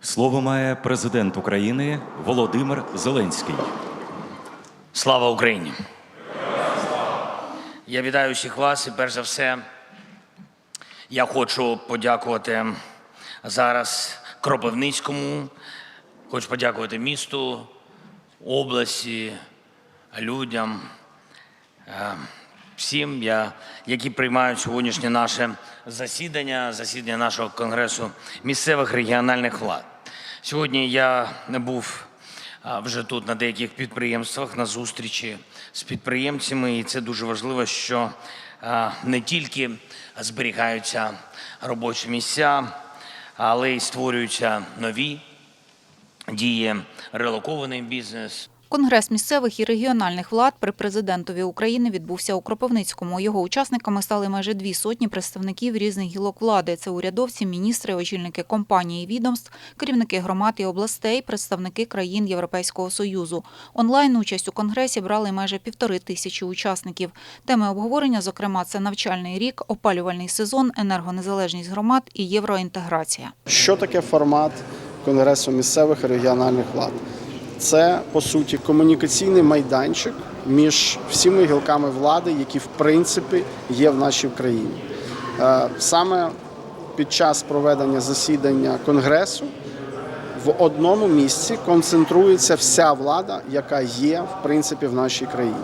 Слово має президент України Володимир Зеленський. Слава Україні! Я вітаю всіх вас і перш за все я хочу подякувати зараз Кропивницькому, хочу подякувати місту, області, людям, е, всім, я- які приймають сьогоднішнє наше засідання, засідання нашого конгресу місцевих регіональних влад. Сьогодні я не був вже тут на деяких підприємствах на зустрічі з підприємцями, і це дуже важливо, що не тільки зберігаються робочі місця, але й створюються нові діє релокований бізнес. Конгрес місцевих і регіональних влад при президентові України відбувся у Кропивницькому. Його учасниками стали майже дві сотні представників різних гілок влади. Це урядовці, міністри, очільники компаній і відомств, керівники громад і областей, представники країн Європейського союзу. Онлайн участь у конгресі брали майже півтори тисячі учасників. Теми обговорення, зокрема, це навчальний рік, опалювальний сезон, енергонезалежність громад і євроінтеграція. Що таке формат Конгресу місцевих і регіональних влад? Це по суті комунікаційний майданчик між всіми гілками влади, які в принципі є в нашій країні. Е, Саме під час проведення засідання конгресу в одному місці концентрується вся влада, яка є в принципі в нашій країні.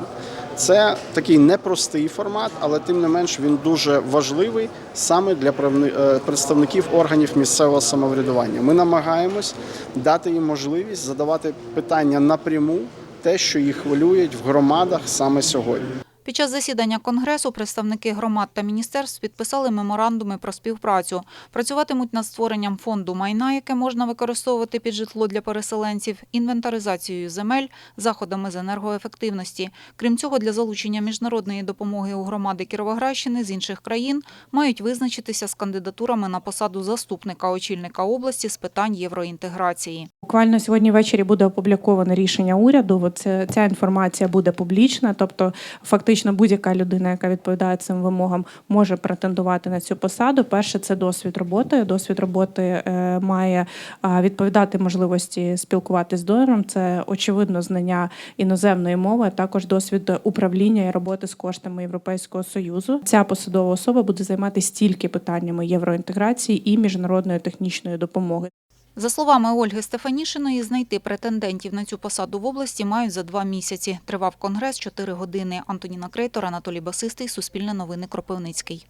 Це такий непростий формат, але тим не менш він дуже важливий саме для е, представників органів місцевого самоврядування. Ми намагаємось дати їм можливість задавати питання напряму, те, що їх хвилюють в громадах саме сьогодні. Під час засідання конгресу представники громад та міністерств підписали меморандуми про співпрацю. Працюватимуть над створенням фонду майна, яке можна використовувати під житло для переселенців, інвентаризацією земель, заходами з енергоефективності. Крім цього, для залучення міжнародної допомоги у громади Кіровоградщини з інших країн мають визначитися з кандидатурами на посаду заступника очільника області з питань євроінтеграції. Буквально сьогодні ввечері буде опубліковане рішення уряду. Це- ця інформація буде публічна, тобто фактично будь-яка людина, яка відповідає цим вимогам, може претендувати на цю посаду. Перше це досвід роботи. Досвід роботи е, має відповідати можливості спілкуватися з донором. Це очевидно знання іноземної мови, також досвід управління і роботи з коштами Європейського союзу. Ця посадова особа буде займатися тільки питаннями євроінтеграції і міжнародної технічної допомоги. За словами Ольги Стефанішиної, знайти претендентів на цю посаду в області мають за два місяці. Тривав конгрес чотири години. Антоніна Крейтор, Анатолій Басистий, Суспільне новини Кропивницький.